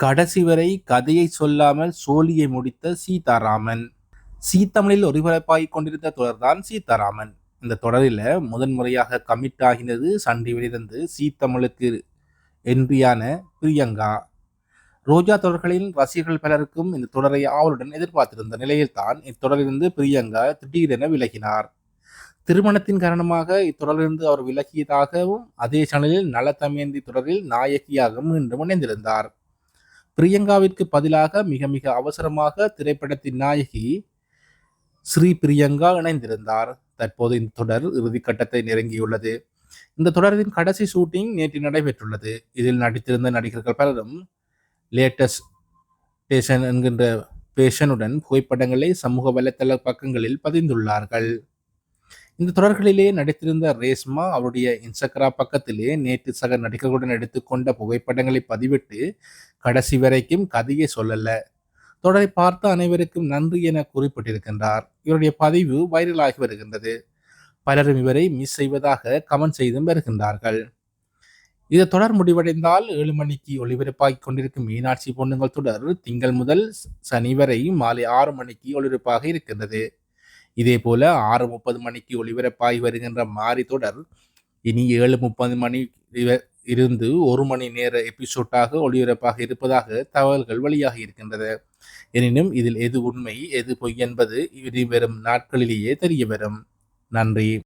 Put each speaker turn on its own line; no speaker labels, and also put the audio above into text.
கடைசி வரை கதையை சொல்லாமல் சோழியை முடித்த சீதாராமன். சீத்தமிழில் ஒளிபரப்பாகிக் கொண்டிருந்த தொடர்தான் சீதாராமன். இந்த தொடரில் முதன்முறையாக கமிட் ஆகினது சன் டிவியிலிருந்து சீத்தமிழுக்கு என்றியான பிரியங்கா. ரோஜா தொடர்களின் ரசிகர்கள் பலருக்கும் இந்த தொடரை ஆவலுடன் எதிர்பார்த்திருந்த நிலையில்தான் இத்தொடரிலிருந்து பிரியங்கா திடீரென விலகினார். திருமணத்தின் காரணமாக இத்தொடரிலிருந்து அவர் விலகியதாகவும் அதே சேனலில் நல தொடரில் நாயகியாக மீண்டும் இணைந்திருந்தார். பிரியங்காவிற்கு பதிலாக மிக மிக அவசரமாக திரைப்படத்தின் நாயகி ஸ்ரீ பிரியங்கா இணைந்திருந்தார். தற்போது இந்த தொடர் இறுதிக்கட்டத்தை நெருங்கியுள்ளது. இந்த தொடரின் கடைசி ஷூட்டிங் நேற்று நடைபெற்றுள்ளது. இதில் நடித்திருந்த நடிகர்கள் பலரும் லேட்டஸ்ட் பேஷன் என்கின்ற பேஷனுடன் புகைப்படங்களை சமூக வலைத்தள பக்கங்களில் பதிந்துள்ளார்கள். இந்த தொடர்களிலே நடித்திருந்த ரேஸ்மா அவருடைய இன்ஸ்டாகிராம் பக்கத்திலே நேற்று சக நடிகர்களுடன் எடுத்துக்கொண்ட புகைப்படங்களை பதிவிட்டு கடைசி வரைக்கும் கதையை சொல்லல. தொடரை பார்த்த அனைவருக்கும் நன்றி என குறிப்பிட்டிருக்கின்றார். இவருடைய பதிவு வைரலாகி வருகின்றது. பலரும் இவரை மிஸ் செய்வதாக கமெண்ட் செய்தும் வருகின்றார்கள். இது தொடர் முடிவடைந்தால் ஏழு மணிக்கு ஒளிபரப்பாகிக் கொண்டிருக்கும் மீனாட்சி பொண்ணுங்கள் தொடர் திங்கள் முதல் சனி வரை மாலை ஆறு மணிக்கு ஒளிபரப்பாக இருக்கின்றது. இதே போல ஆறு முப்பது மணிக்கு ஒளிபரப்பாகி வருகின்ற மாறி தொடர் இனி ஏழு முப்பது மணி இருந்து ஒரு மணி நேர எபிசோட்டாக ஒளிபரப்பாக இருப்பதாக தகவல்கள் வெளியாகி இருக்கின்றது எனினும் இதில் எது உண்மை எது பொய் என்பது இனி வரும் நாட்களிலேயே தெரிய வரும். நன்றி.